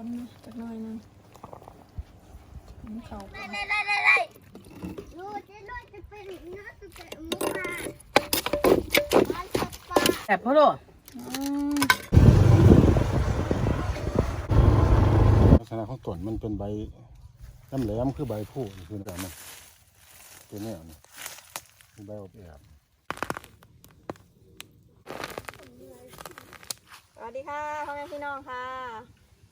คนจักหน่อยนึงมันเข้าไปไล่ไล่ไล่ไล่ลูกจะลูกจะเป็นนื้อจะเป็นหมูป่าแอบพ่อโลลักษณะของต้นมันเป็นใบน้ำแหลมคือใบผู้คือแบบมันเป็นแนวนี้คือใบอบแอบสวัสดีค่ะพ่อแม่พี่น้องค่ะ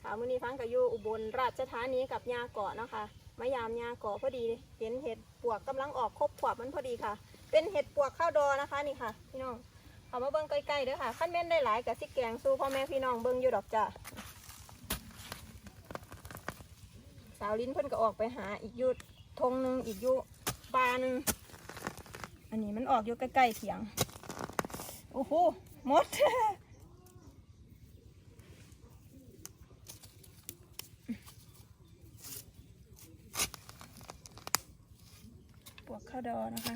ค่ะมื้อนี้ฟังกับอยู่อุบลราชธานีกับยาเกาะนะคะมายามยาเกาะพอดีเห็นเห็ดปวกกำลังออกครบขวบมันพอดีค่ะ เป็นเห็ดปวกข้าวดอนะคะนี่ค่ะ พี่น้องเอามาเบิ่งใกล้ๆเด้อค่ะขั้นแม่นได้หลายกับสิแกงสู้พ่อแม่พี่น้องเบิ่งอยู่ดอกจ้ะสาวลิ้นเพิ่นก็ออกไปหาอีกยุดทงหนึ่งอีกยุปลาหนึ่งอันนี้มันออกอยู่ใกล้ๆเถียงโอ้โหหมด ปวกข้าว ดอนะคะ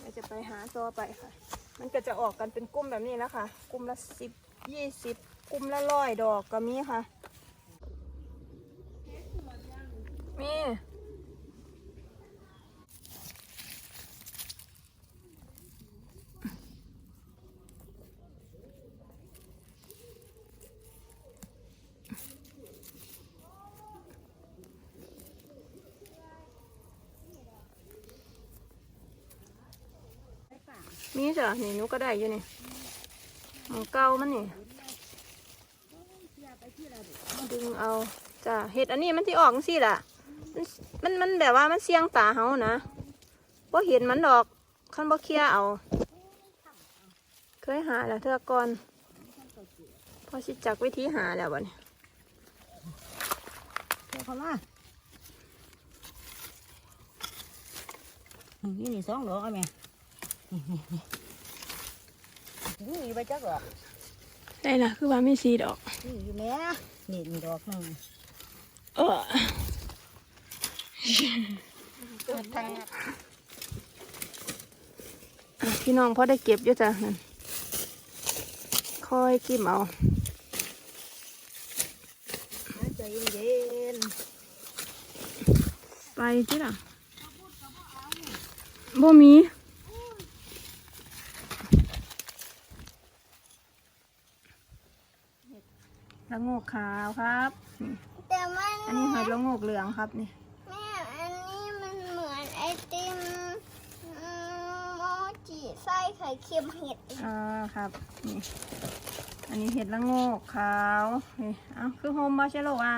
เราจะไปหาตัวไปค่ะ มันก็จะออกกันเป็นกลุ่มแบบนี้แล้วค่ะ กลุ่มละสิบยี่สิบกลุ่มละร้อยดอกก็มีค่ะ มี มีจ้ะนี่หนูก็ได้อยู่นี่หมูเก่ามันนี่ดึงเอาจ้ะเห็ดอันนี้มันที่ออกสิล่ะ มันมันมันแบบว่ามันเสียงตาเฮานะบ่เห็นมันดอกคันบ่เคลียเอา เคยหาแล้วเทื่อก่อนพอสิจักวิธีหาแล้วบ่เนี่ยเดี๋ยวเขามานี่นี่สองดอกเอาแม่ นี่ไปจักดอได้ละคือว่าไม่สีดอกนี่อยู่แม่นี่นี่ดอกหนึ่งเออพี่น้องพอได้เก็บอยู่จ้ะนั่นคอยกิมเอาใจเย็นไปที่ล่ะบ่มี ละโงกขาวครับนี่แต่มันอันนี้หอยละโงกเหลืองครับนี่แม่อันนี้มันเหมือนไอติมอืมโมจิไส้ไข่เค็มเห็ดอ่าครับนี่อันนี้เห็ดละโงกขาวนี่เอ้าคือโฮมบาเชโลอะ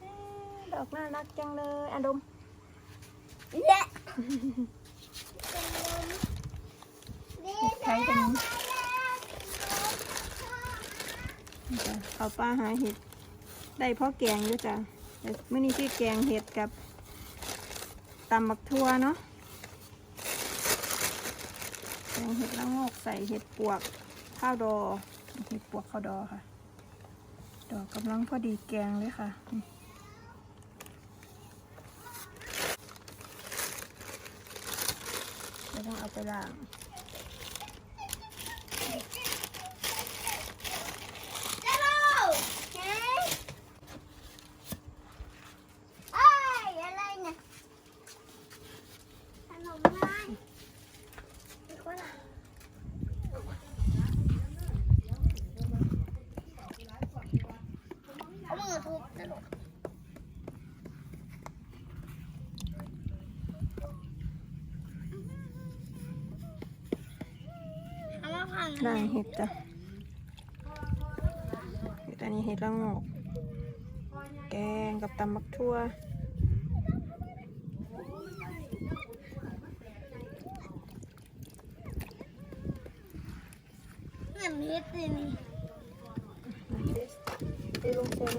เอ๊ะดอกน่ารักจังเลยอะดม เละ เห็ดไข่จังนี่ จ้ะเขาป้าหาเห็ด ได้เพราะแกงด้วยจ้ะแต่เมื่อนี้ที่แกงเห็ดกับตำบักทั่วเนาะแกงเห็ดละโงกใส่เห็ดปวกข้าวดอ เห็ดปวกข้าวดอค่ะ ดอกกำลังพอดีแกงเลยค่ะนี่เดี๋ยวต้องเอาไปล้าง จะลูกเฮ้ยเอ้ยอะไรเนี่ยขนมไม้อีกคนอะเอามือทุบจะลูก นางล้างเห็ดจ้ะเห็ดอันนี้เห็ดละงอก แกงกับตำมักทั่ว เหมือนเม็ดเลยนี่ ไปลงเซน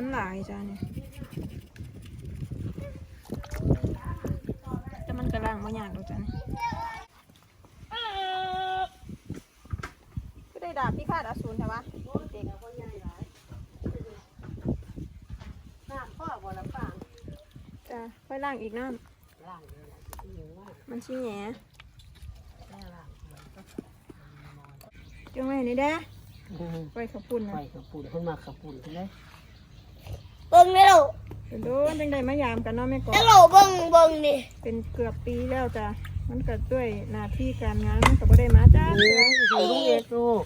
มันหลายจ้าเนี่ยแต่มันกระลังมาอยากดูจ้าเนี่ยก็ได้ดาบพิฆาตอสูรใช่ปะเด็กน้ำพ่อบ่ละฟังจ้าค่อยล่างอีกน้ล่างเลยล่ะที่อยู่ว่าำมันชี้แหน่แม่ล่างเลยก็จังไว้นี่เด้ออืมไว้ขอบคุณไปนะขับปุ่นขึ้นมาขับปุ่นกันเลย เบิ่งได้หรอเป็นโดนจังได้มายามกันเนาะแม่ก่อได้หรอเบิ่งเบิ่งดิเป็นเกือบปีแล้วจ้ะมันก็ด้วยหน้าที่การงานมันก็บ่ได้มาจ้าเออใส่ลูกเอกลูก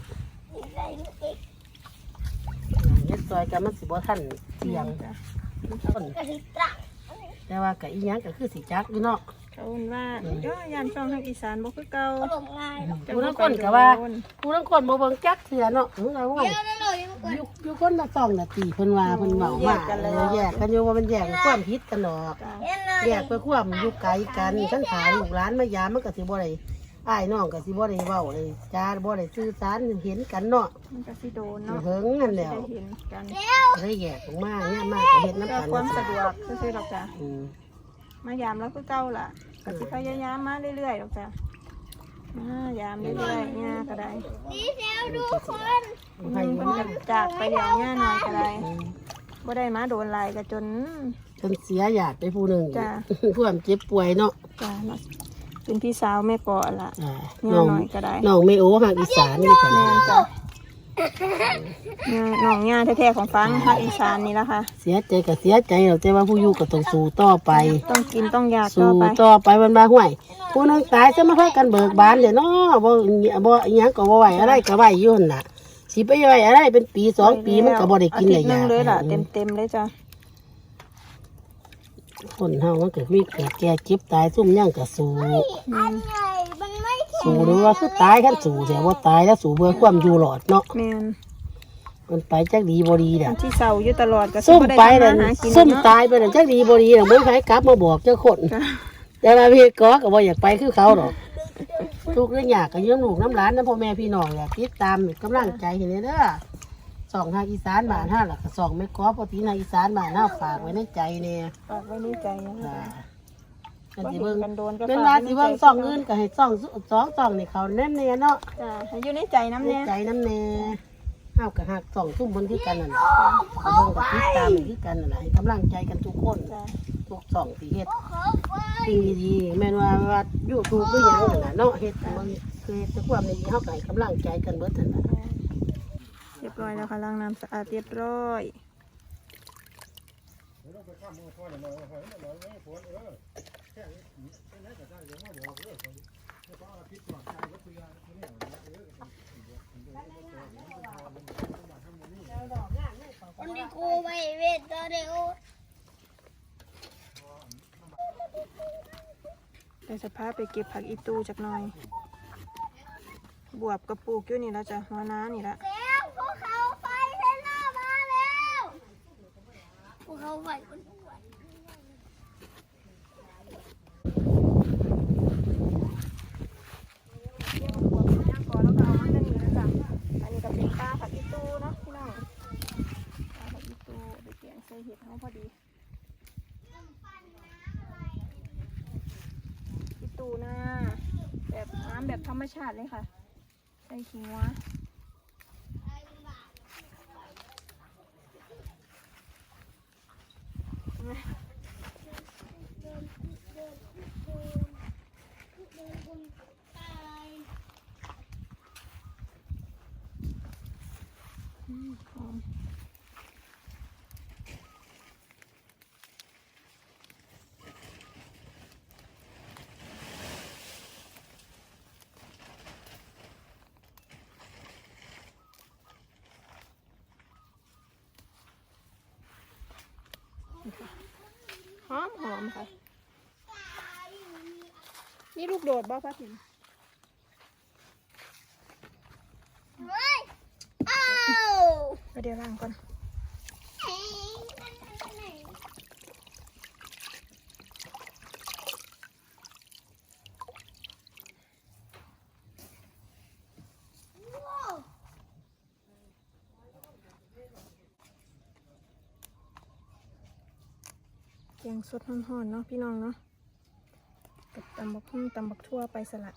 เฮ็ดซอยกันมันสิบ่ทันเสียงจ้ะต้นกระสิตรังแต่ว่าก็อีหยังก็คือสิจักอยู่เนาะเขาเอิ้นว่าเอ้อยานช่องทางอีสานบ่คือเก่าขนมง่ายผู้ทั้งคนก็ว่าผู้ทั้งคนบ่เบิ่งจักเถื่อเนาะเออเอา ไว้เดี๋ยวได้หรอยังก่อนอยู่อยู่คนละสองนาทีเพิ่นว่าเพิ่นเว้าว่าเออแยกกันอยู่ว่ามันแยกความผิดกันดอกจ้ะเดี๋ยวหน่อยแยกไปความอยู่ไกลกันฉันถามลูกหลานมายามมันก็สิบ่ได้อ้ายน้องก็สิบ่ได้เว้าเลยจ้าบ่ได้สื่อสารเห็นกันเนาะมันก็สิโดนสิเนาะเหิงนั่นแหได้ล้วเห็นกันเลยแยกออกมาเนี่ยมากก็เฮ็ดน้ำก็กันความสะดวกซื่อๆดอกจ้ะอืมมายามแล้วคือเก่าล่ะก็สิพยายามมาเรื่อยๆดอกจ้ะมา ยามเรื่อยๆย่าก็ได้ดีเซลดูคนอืมเพิ่นก็จากไปเดี๋ยวย่าหน่อยก็ได้อืมบ่ได้มาโดนหลายก็จน จนเสียญาติไปผู้หนึ่งจ้ะความเจ็บป่วยเนาะจ้ะเนาะเป็นพี่สาวแม่ก่อล่ะอ่าย่าน้องหน่อยก็ได้น้องไม่โอ้หักอีสานนี่กันแม่นจ้ะย่า น้องย่าแท้ๆของฟังภาคอีสานนี่ละค่ะ เสียใจก็เสียใจเราแต่ว่าผู้อยู่ก็ต้องสู้ต่อไป ต้องกินต้องอยากต่อสู้ไปต่อไปวันมาห่วย ผู้หนึงตายจะมาพากันเบิกบานเดี๋ยวเนาะบ่บ่อิหยังก็บ่ไหวอะไรก็ไหวอยู่หั่นน่ะสิไปไหวอะไรเป็นปีสองปีมันก็บ่ได้กินอาได้ทิตย์หนึยางเลยล่ะเต็มเต็มๆเลยจ้ะคนเฮามันก็มีเกิดแก่เจ็บตายซุ่มย่างก็สู้อันใหญ่มันไม่แข็ง สู้หรือว่าคือตายคันสู้แต่ว่าตายแล้วสู้เพื่อความอยู่รอดเนาะแม่นมันไปจักดีบ่ดีอัน่ะนที่เศร้าอยู่ตลอดก็ซุ่มบ่ด้ไปทำน่ะมาหากินซุ่มเนาะตายไปน่ะจักดีบ่ดีน่ะบ่มีใครกลับมาบอกเจ้าคนจ้ะแต่ว่าพี่ก็ก็บ่อยากไปคือเขาหรอกทุกเรื่องอยากก็ยืมลูกน้ำหลานน้ำพ่อแม่พี่น้องอยากติดตามกำลังใจเห็นเด้อสองทางอีสานบ้านห้าหลักสองไม่ก้อปกติทางอีสานบ้านห้าฝากไว้ในใจเนี่ยฝากไว้ในใจนะอ่าคะ อันบ่สิเห็เบิ่นงกันโดนก็เป็นฝากว่าไว้ในสิใจเบิ่งสองอื่นก็ให้สองสองสองนี่เขาแน่นเนี่ยเนาะจ้ะให้อยู่ในใจน้ำในเนี่ย ใจน้ำแน่ห้าวกับหักสองทุ่มบนคือกันนั่นน่ะเอาเบิ่งกับติดตามนี่คือกันนั่นแหละให้กำลังใจกันทุกคนจ้ะ ทุกสองสีเฮ็ดขอไฟสิ่งดีๆแม่นว่าว่าอยู่ถูกหรือหยังนั่นน่ะเนาะเฮ็ดมันคือเฮ็ดแต่ความดีเฮาก็ให้กำลังใจกันเบิดนั่นน่ะ เรียบร้อยแล้วค่ะล้างน้ำสะอาดเรียบร้อย คนที่กูไปเวทตัวเดียวเดี๋ยวจะพาไปเก็บผักอีตูจากหน่อย บวบกระปูกอยู่นี่แล้วจ้ะหัวน้านี่ละ แล้วภูเขาไฟเทนเนอร์มาแล้วภูเขาไฟมันอ้วน เรียกบวบย่างก่อนแล้วก็เอามาเล่นนี่แล้วจ้ะอันนี้ก็เป็นปลาผักอีตูเนาะพี่น้องปลาผักอีตูไปเปลี่ยนใส่เห็ดให้พอดีอีตูนะแบบน้ำแบบ ธรรมชาติเลยค่ะ ใส่ขิงวะ อืมหอม หอมหอมค่ะ นี่ลูกโดดบ่ป้าถิ่นเฮ้ยอ้าวไปเดี๋ยวล้างก่อน เฮ้ยมันไปไหนว้าว แกง สดห่อนๆเนาะพี่น้องเนาะกับตำบักหุ่งตำบักทั่วไปสละ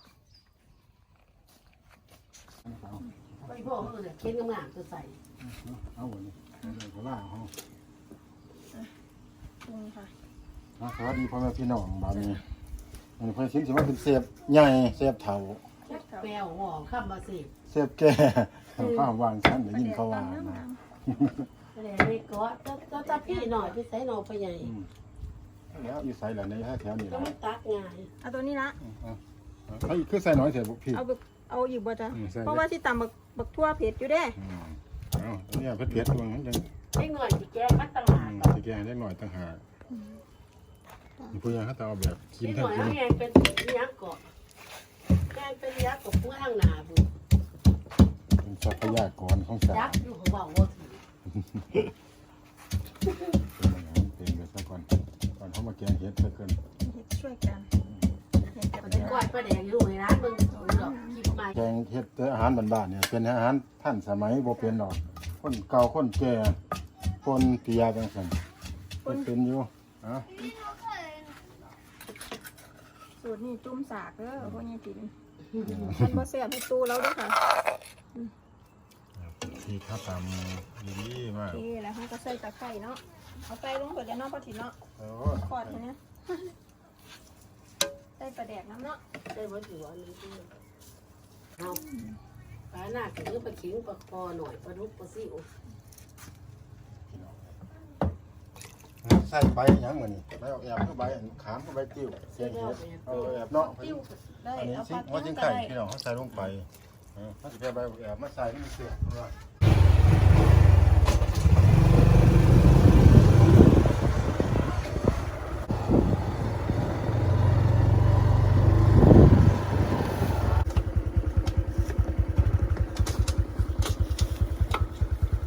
ไปพ่อเขาเนี่ยเข็นงามๆจะใส่เอาวันนี้เอาไปล่างห้องปรุงค่ะนะสวัสดีพ่อแม่พี่น้องบานี้อันนี้เพิ่นสินสิว่าเป็นเสียบใหญ่เสียบเฒ่าแปลวห่อข้ามมาสิเสียบแก่ข้าววางชั้นได้ยินเขาว่านะแต่ไม่ก็จะจะจะพี่หน่อยพี่ใส่หน่อยไปใหญ่อืม แล้วอยู่ไสล่ะในแถวนี้ก็ล่ะไม่ตักง่ายเอาตัวนี้ละเอาเอาอีกคือใส่น้อยเสียบุพี่ เอาบักเอาอยู่บ่จ้ะอืมใส่เพราะว่าที่ตำบักบักทั่วเผ็ดอยู่เด้อืมเอาตัวนี้เผ็ดเผ็ดๆตัวนั้นยังเล็กหน่อยสิแกงมัดตลาดอืมสิแกงได้หน่อยต่างหากนี่ผู้ยังเขาจะเอาแบบกินเล็กหทั้งน่อยกินเอาแกงเป็นยักษ์เกาะแกงเป็นยักษ์กับผู้ข้างหน้าบุเป็นทรัพยากรของชายัติกษ์อยู่เขาบอกว่าถือเป็นไปซะก่อนก่ อนเขามาแกงเห็ดซะเกินเฮ็ดช่วยกันเฮ็ดกับมันเด็จะกก้อยปลาแดงอยู่ในร้านมึงดอกคิดมาแกงเห็ดแต่อาหารบ้านๆเนี่ยเป็นอาหารท่านสมัยบ่เป็นหรอกคนเก่าคนแก่คนเปียจังซั่นมันเป็นอยู่อะสูตรนี่จุ่มสากเด้อพวกนี้กินมันบ่แซ่บให้ตู้แล้วเด้อค่ะที่ข้าวตำดีๆมาก โอเคแล้วเราก็ใส่ตะไคร้เนาะ เอาใส่ลงไปแล้วเนาะพอถิ่นเนาะโอ้ขอดให้เนี่ยใส่ปลาแดกน้ำเนาะได้หมดอยู่อันนี้เอาปลาหน้าถึงปลาขิงปลาคอหน่อยปลาดุกปลาซิวใส่ใบหยังมื้อนี้ใบออกแอบคือใบอันขามคือใบติ้วแกงเห็ดเอาแอบเนาะติ้วได้อันนี้เอาสิปลาหัวติ้จิวงก็ไก่ได้พี่น้องเขาใส่ลงไปเออเขาสิแค่ใบแอบมาใส่ให้มันเสียบเนาะ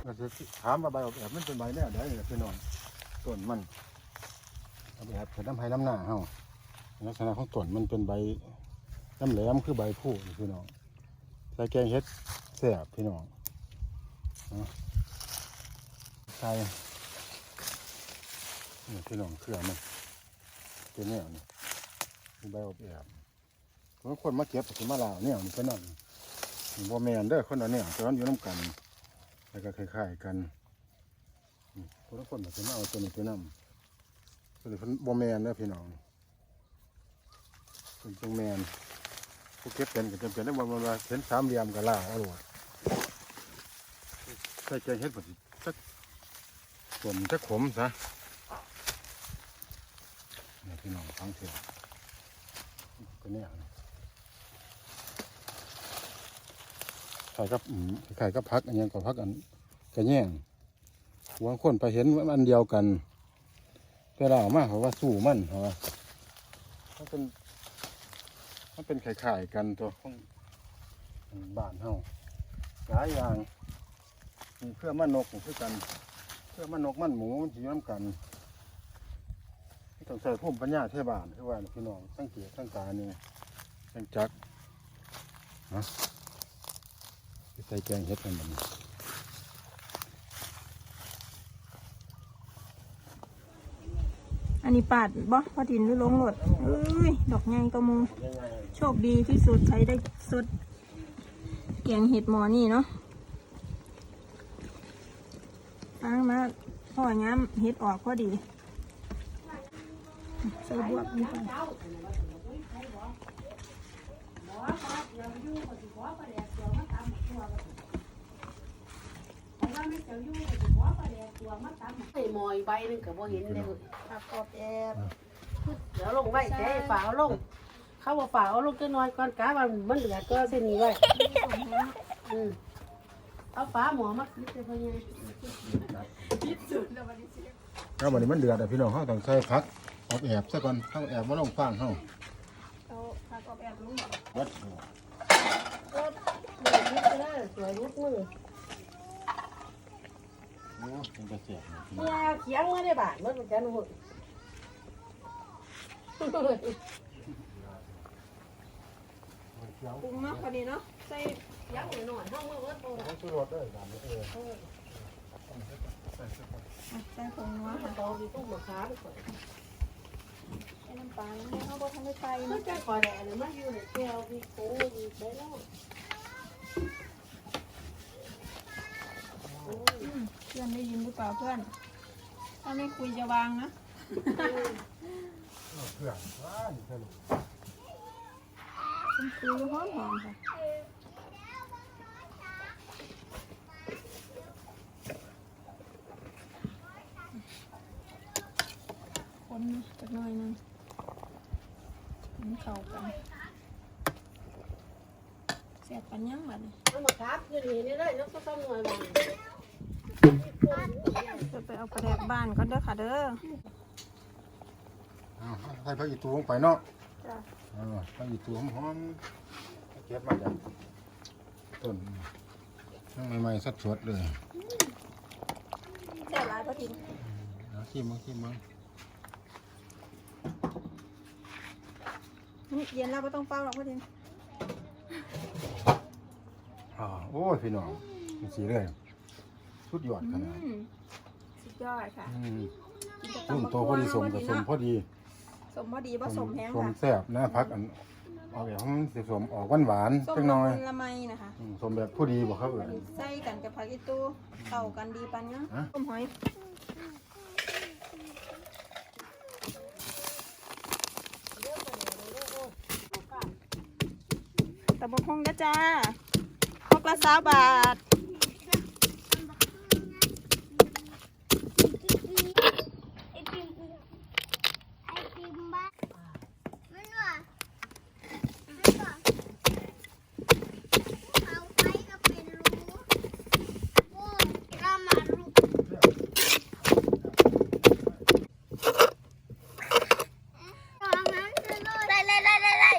ก็จะถามว่าใบออกแบบมันเป็นใบแน่ได้เนี่ยพี่น้องต้นมันออกแบบเป็นน้ำไผ่น้ำหน้าเฮาลักษณะของต้นมันเป็นใบน้ำแหลมคือใบผู้พี่น้องใส่แกงเฮ็ดแซ่บพี่น้องเอาใส่นี่พี่น้องเครือมันเป็นแนวนี่มีใบออกแบบคนมาเก็บถึงมาลาวเนี่ยนี่นั่นบ่แมนเด้อคนละเนี่ยแต่ว่าอยู่น้ำกันแล้วก็คล้ายๆกัน คนละคนแบบจะมาเอาตัวนี้ไปนำตัวนี้เป็นโบแมนเด้อพี่น้องเป็นจงแมนผู้เก็บเป็นก็จำเป็นได้บ่มาเห็นสามเหลี่ยมก็ล่าเอาโลดใส่แกงเฮ็ดบ่สิสักสวมจะขมซะนี่พี่น้องฟังเถอะก็เนี่ยนะใส่กับอืมไข่กับพักอันยังกับพักอันกระแย่ง หัวคนไปเห็นว่าอันเดียวกันแต่เราเอามาเขาว่าสู้มันเขาว่ามันเป็นมันเป็นไข่ไข่กันตัวของบ้านเฮาหลายอย่างมีเพื่อมันนกคือกัน เพื่อมันนกมันหมูมันสีน้ำกันต้องใส่พุ่มปัญญาเทบานคือว่าพี่น้องตั้งเกียรตั้งตาเนี่ยตั้งจักนะใส่แกงเฮ็ดกันแบบนี้ อันนี้ปาดบ่พอถิ่นหรือลงหลดเอ้ย ดอกใหญ่ก็มู โชคดีที่สุดใช้ได้สดแกงเห็ดหมอนี่เนาะตั้งมาพ่อย้ำเห็ดออกพอดีใส่บวกนี่ไปไอ้มอยใบนึงก็บ่เห็นเลยผักกรอบแอบเดี๋ยวลงไว้แค่ฝาเอาลง เขาบอกฝาเอาลงจะน้อยก่อนกะว่ามันเหลือก็เส้นนี้ไว้อืมเอาฝาหมอมาคิดเลยพ่อใหญ่แล้ววันนี้มันเดือดอะพี่น้องเขาต้องใส่พักออกแอบซะก่อนเขาแอบมาลงฟางเขาเอาผักกรอบแอบลงหมดวัด ก็เดือดนิดเด้อสวยนิดมือโอ้ เป็นกระเสียบเนี่ยเขียงม่ได้บาดมันเป็นกันหุ่นปรุงเนาะพอดีเนาะใส่ยังหน่อยห้องมือวัดโตต้องช่วยรถด้วยตามนี้เออใส่ผงนัวค่ะโตมีตู้มมะขามก่อนปลาแล้วเขาบอกทำไม่ไปมันจะขอยแดดหรือมันอยู่ในแก้วมีโค้งมีไปแล้ว อืมเพื่อนได้ยินหรือเปล่าเพื่อน ถ้าไม่คุยจะวางนะเพื่อนว้านี่เพื่อนคุณคุยหอมหอมค่ะคนนะจักหน่อยหนึงมันเข้ากันเสียบปันยังบัดนี้เอามาครับอยู่นี่นี่เลยน้องก็ต้องหน่วยบาง จะไปเอากระแดกบ้านก็เด้อค่ะเด้อเอาใส่ผักอีตูลงไปเนาะจ้ะเออผักอีตูหอมๆเก็บมาจากต้นทั้งใหม่ๆสดๆเลยแซ่บหลายพอทิ้งเอาขี้มึงขี้มึงนี่เย็นแล้วไม่ต้องเฝ้าหรอกพอทิ้งอ่าโอ้ยพี่น้องมันสีเลย สุดยอดขนาดอืมสุดยอดค่ะอืมกินกับรุ่นตำบักโตพอดีสมกับสมพอดีสมพอดีผสมแห้งสมค่ะแซ่บนะพักอันเอาแบบให้มันสิสมออกหวานหวานๆส้มจังหน่อยละมุนละไมนะคะอืมสมแบบผู้ดีบ่ครับเอ่ย ใส่กันกับผักอีตูเข้ากันดีปันเนาะฮะ ต้มหอยตะบกฮงนะจ้าพกละสาวบาท ไอติมไอติมบ้ามันว่ามันว่าเอาไฟก็เป็นรูโอ้ยเรามารูตอนนั้นจะลอยไล่ไล่ไล่ไล่ไล่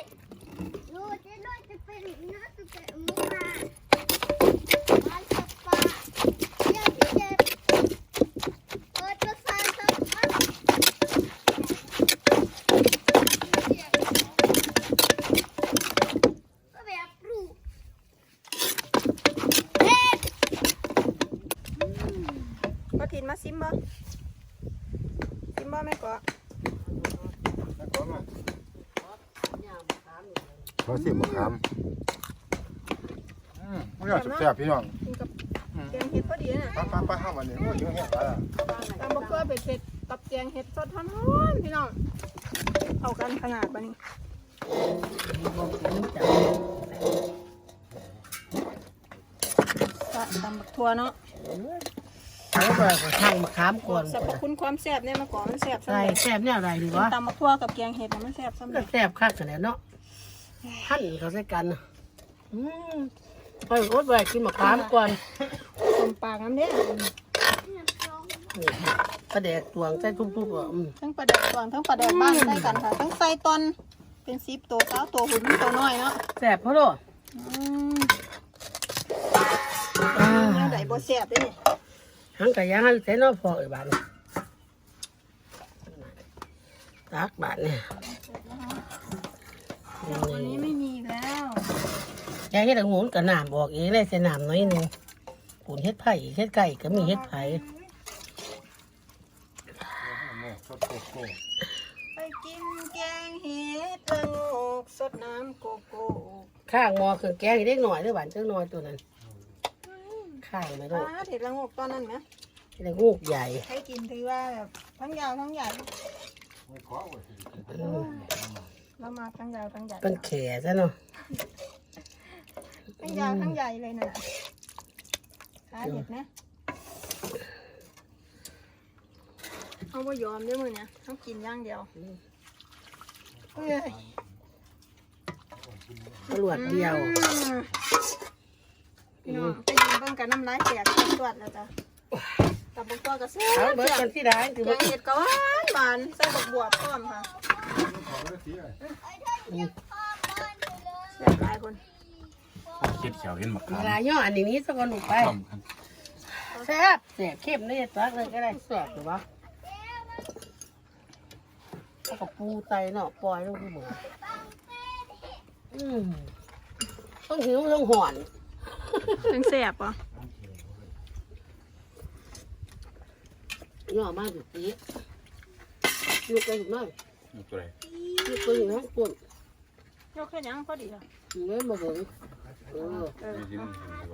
รูจะลอยจะเป็นน่าจะเป็นมุกนาบ้านสัตว์ป่าเจ้าที่เจ็บ เปิดประสาทสัมผัสก็แบบรูปเอ๊ะ พอถินมาซิมบ่ซิมบ่ไม่เกาะ ขอสิมะขาม อืมไม่อยแซ่บๆพี่น้องกินกับแกงเห็ดพอดีนะไปไปไปห้าวันนี้โอ้ยเยอะแยะไปอะตำบักเกลือเป็ดเผ็ดกับแกงเห็ดสดท้อนๆพี่น้องเอากันขนาดปะนี่ตำบักทั่วเนาะเอาไปก็ช่างมะขามก่อนสรรพคุณความแซ่บเนี่ยมาก่อนมันแซ่บใส่แซ่บเนี่ยอะไรดีวะตำบักทั่วกับแกงเห็ดมันแซ่บซ้ำเลก็แซ่บคักกันแหล้วเนาะหั่นเขาใส่กันอืม ไปอดไว้กินมะขามก่อนต้มปากน้ำเนี้ยนี่กระแดกตวงใส่ทุบๆอะอืมทั้งปลาแดกกวางทั้งปลาแดกบ้านใส่กันค่ะทั้งใส่ตอนเป็นซิปตัวเก้าตัวหุ่นตัวน้อยเนาะแซ่บเพราะโลอืมอ่าแนวใดบ่แซ่บเด้นี่หังกะยางหันใส่เนอพอเอ้ยบาดนี่ตักบาดเนี่ย วันนี้ไม่มีอีกแล้ว ยายเฮ็ดองุ่นกับน้ำบอกเองเลยใส่น้ำน้อยหนึงปูนเฮ็ดไผ่เฮ็ดไก่ก็มีเฮ็ดไผ่สดโกโก้ไปกินแกงเห็ดละโงกสดน้ำโกโก้ข้างหมอเครื่องแกงเล็กหน่อยหรือหวานจังน้อยตัวนั้นข้างไม่ปรู้ลาเห็ดละโงกตอนนั้นนะเฮ็ดงูกใหญ่ให้กินถือว่าแบบทั้งยาวทั้งใหญ่ไม่ขอโอ้ยอืมแล้วมาทั้งยาวทั้งใหญ่เป็นแข่ซะเนาะ ทั้งยาวทั้งใหญ่เลยน่ะขาเห็ดนะ เอาว่ายอมเด้วยมือเนี่ยต้องกินอย่างเดียวเอ้ยตำรวจเดียวพี่น้องไปยืนเบิ่งกันน้ำลายแตกตรวจแล้วจ้ะตับบักตัวกระเซ็เอาเบิดแซ่กับนที่ร้านคือแกว่างเห็ดก็หวานหวานใส่บักบวบพร้อมค่ะขอไม่ได้สีเลยแซ่บหลายคน เก็บเขียวเห็นมะเวขามลาย่ออันนี้นี้สักคนหนูไปต้มกันแซ่บแซ่บเข้มนี่ตักเลยก็ได้แซ่บหรือวะแล้วก็ปูไตเนาะปล่อยลงที่หมูอืมต้องหิวต้องหอนเป็นแซ่บป่ะย่อมากสุดทีลูกไปถูกน้อยนี่ตัวไหนที่ปึ้งทั้งปุ่นยกแค่ยังพอดีค่ะเงินมาเบิ่ง เออเออนี่ที่เอานี่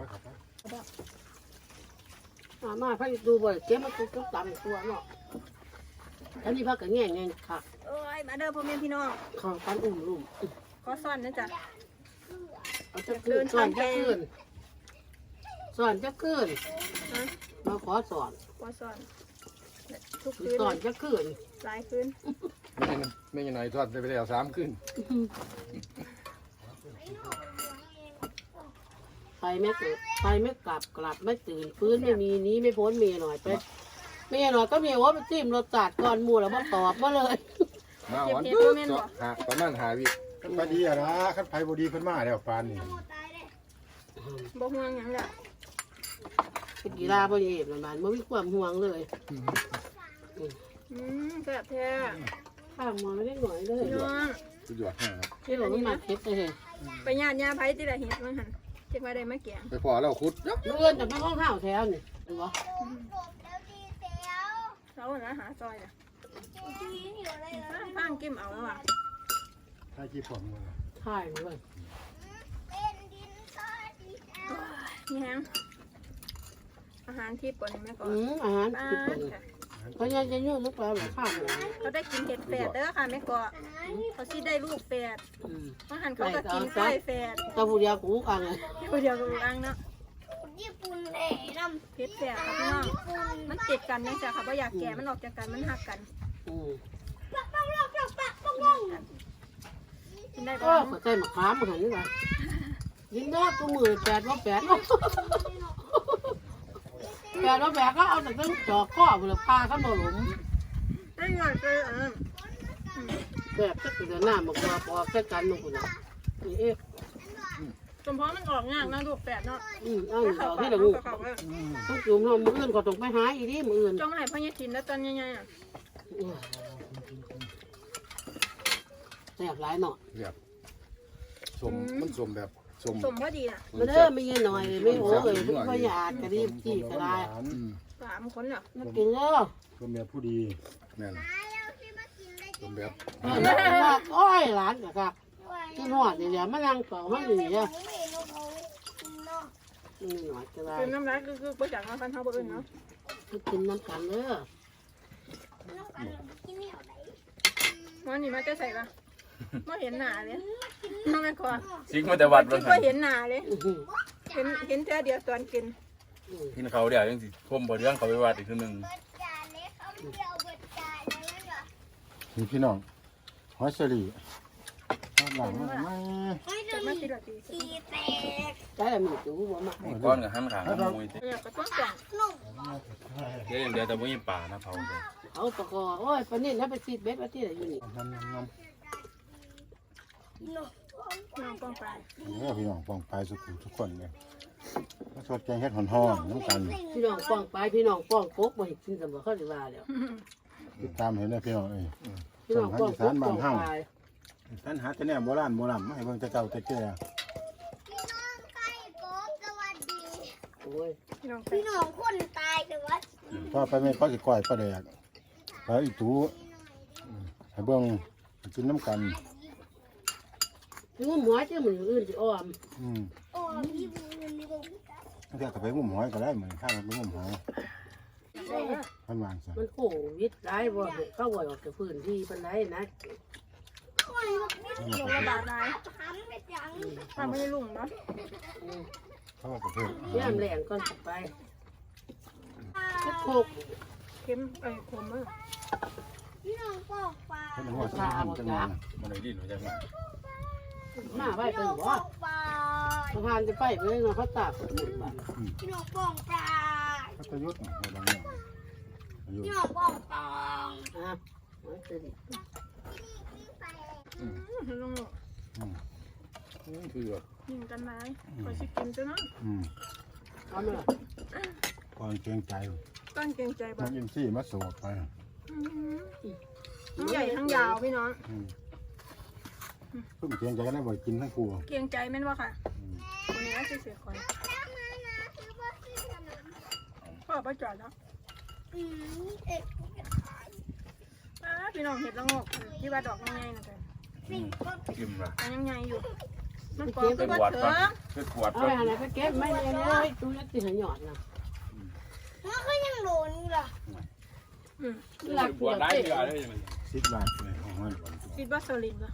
มามาพักดูบ่อยเก็บมาตุ๊กตุ๊กตามตัวเนาะอันนี้พักกันแง่งแง่งค่ะเอ้ยมาเด้อพ่อแม่พี่น้องข้าวปันอุ่มลุ่มขอซ่อนนะจ๊ะเอาจะคืนสอนจะคืนสอนจะคืนฮะมาขอสอนขอซ่อนทุกคืนสอนจะคืนหลายคืนไม่ยังไม่ยังไหนทอดไปแล้วสามขึ้น ไปไม่เกิดไปไม่กลับกลับไม่ตื่นฟื้นไม่มีหนี้ไม่พ้นเมียหน่อยไปเมียหน่อยก็เมียว่าไปจิ้มรสจัดก่อนหมูแล้วมาตอบมาเลยมาหวานหาประมาณหาวิขั้นพอดีอะนะขั้นไผ่บดีขึ้นมาแล้วปานนี่บ่ห่วงหยังละเป็นกีฬาบริเวณมันมันไม่มีความห่วงเลยอืมแซ่บแท้ข้ามมาไม่ได้หน่อยเลยพี่น้องสุดยอดมากครับที่เราต้องมาเก็บเลยไปญาติยาไผที่ละเห็ดมันหันเจ็บว่าได้มาแกงไปพอแล้วคุดยับเลื่อนจะไม่ห้องข้าวแถวนี่เห็นปะเราหาหาซอยจ้ะฟังกิมเอาแล้วว่ะถ้ากี่ผมเลยใช่เลยนี่แฮงอาหารที่ปนแม่ก่อนอืมอาหารป้าคือเป็นค่ะ เขายังจะยุ่งลูกปลาแบบข้าวหมูเขาได้กินเห็ดแฝดเด้อค่ะแม่กอเขาสิได้ลูกแฝดอืมอาหารเขาก็กินกล้วยแฝดตาผู้เดียวกูกันเลยผู้เดียวกับอังเนาะญี่ปุ่นเอ๋น้ำเห็ดแฝดค่ะพี่น้องมันติดกันนะจ๊ะค่ะว่าอยากแก่มันออกจากกันมันหักกันอืมปักปักปักปักปักปักปักกินได้ก็บ่ขอใจมะขามมาหันนี่ไงยิงได้กูมือแปดว่าแปด แปดว่าแปดก็เอาแต่เรื่องจอกข้อบุรพาข้ามาหลุมได้หน่อยเจออะแบบจะเป็นหน้ามากว่าพอแค่กันนู่นคุณนะนี่เอ๊ะจมเพราะมันออกงากนะลูกแฝดเนาะอืมเอาอยู่เขาที่เขาละงูเขาเขาต้องจุ่มลงมืออื่นก็ต้องไปหาอีนี่มืออื่นจงให้พ่อเนี่ยกินแล้วตอนใหญ่ๆอะแสบหลายเนาะเรียบสมมันสมแบบ สมสมพอดีอะมันเด้อไม่เงี้ยหน่อยไม่โอ้เลยไม่อยากกระดิบจี้ก็ได้สามคนอะมันกินเด้อสมแบบผู้ดีนั่นสมแบบว่าอ้อยหลานกะครับกินหอดนี่แหละมานั่งเป่าให้หนีเด้อนี่หน่อยก็ได้เป็นน้ำลายคือคือประจักษ์มาคันเท่าบ่อื่นเนาะกินน้ำกันเด้อวันนี้มาจะใส่ปะ ไม่เห็นหน้าเลยน้องแม่ก่อนซิกมาแต่วัดคิวัดนว่าหันเห็นหน้าเลยอื้อหือเห็นเห็นแค่เดียวตอนกินกินเขาเดี๋ยวยังสิคมบ่เรื่องเขาไปวัดอีกทีหนึงนี่พี่น้องหอยเชอรี่ทอดหลังมาไหมจะมาสิละตีใจมีจูบ่มาไอ้ก้อนกับหันขางกับมวยติเออก็ต้องแต่งเดี๋ยวเดี๋ยวแต่บ่มีป่านะเผาเลยเอาตะกอโอ้ยปนิดถ้าไปซีดเบ็ดว่าที่ไหนอยู่นี่น้ำน้ำน้ำน้องป้องไปเออพี่น้องปองไปสุขุทุกคนเลยมาสดแกงเฮ็ดหอนๆน้ำกันพี่น้องป้องไปพี่น้องป้องกกบ่เห็นกินสมบัติเขาสิว่าแล้วติดตามเห็นเลยพี่น้องเอ้ยพี่น้องป้องกกป้องไปท่านหาแต่เนี่ยโบราณโบราณมาให้เบิ่งแต่เก่าแต่แก่โอ้ยพี่น้องไปพี่น้องคนตายแต่ว่าพอไปแม่เขาสิก้อยปลาแดกแล้วอีตูให้เบิ่งกินน้ำกัน ถึงหัวเจ้ามืออื่นสิอ้อมอืมโอ้พี่บูนนี่ก็ถ้าจะไปงุ่มหอยก็ได้เหมือนข้าวไปงุ่มหอยมันวางซะมันโควิดร้ายบ่เข้าบ่ออกจากพื้นที่ปานใดนะคนบอกนี่ลงระบาดร้ายทำเป็นยังทำไม่ได้ลุงเนาะเขาก็เพิ่มย่ามแรงก่อนสิไปโคกเข็มไอ้ขมมือพี่น้องปอกปลาเพิ่นหัวสามจังหวะมันได้ดินมาจากไหน มาไปพี่เป็น้นองปบ่อกปลาสะพานจะไปไปเลยเนาะเขาตากหมดบ้านพี่น้องปอกปลาเขาจะยุดหัวบางอย่างอายุพี่น้องปอกปลาอะมันจะดีลุงคือแบบยิงกันไหมคอยสิกินจ้ะเนาะอืมเอามาก่อนเกรงใจตั้งเกรงใจบ่น้องอินซี่มาสวดไปทั้งใหญ่ทั้งยาวพี่น้องอืม เพิ่งเกรงใจกันได้บ่อยกินทั้งครัวเกรงใจแม่นว่าค่ะวันนี้จะเสียคอยพ่อไปจอดแล้วอืมเอ็ดป้าพี่น้องเห็ดละโงกที่ว่าดอกใหญ่ๆนะแต่สิ่งก็กินว่ะอันยังใหญ่อยู่มันกอไปคือปวว่าดเถก่อะไปปวดเอาก่อนไปอะไรไปเก็บไม่เลยเลยตู้ยัดสิหาหยอดนะมันก็ยังโดนอยู่ล่ะอืมหลักปวดได้เจ๊เดือดเลยมันสิบบาทเลยของมันคิดว่าสลิมป่ะ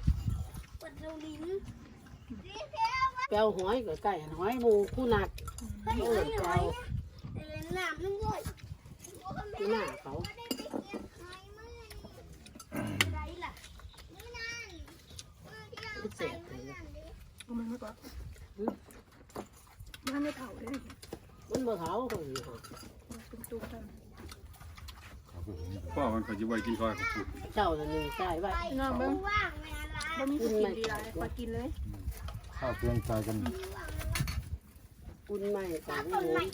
แปลวหอยก็ไก่หอยหมูคู่หนักเฮ้ยเอเฮ้อยเปเฮ้ลายเล่นน้ำนึงด้วยคู่หน้าเขาได้ไปเก็บหอยมือไรล่ะมือนานมือที่เราใส่มือนานดิเอามันไม่กอมันไม่เผาเลยมันบ่เท้าคนนี้ค่ะเป็นตุ้มกันพ่อมันเขาจะไว้กินข้าวกับพูดเจ้าละหนึ่งใช่ไว้พี่น้องเบิ้งว่างเวลา บ่มีสกินดีไรปกินเลยข้าวเปลืองใจกันคุณไม่ตาต่างต้นหูไม้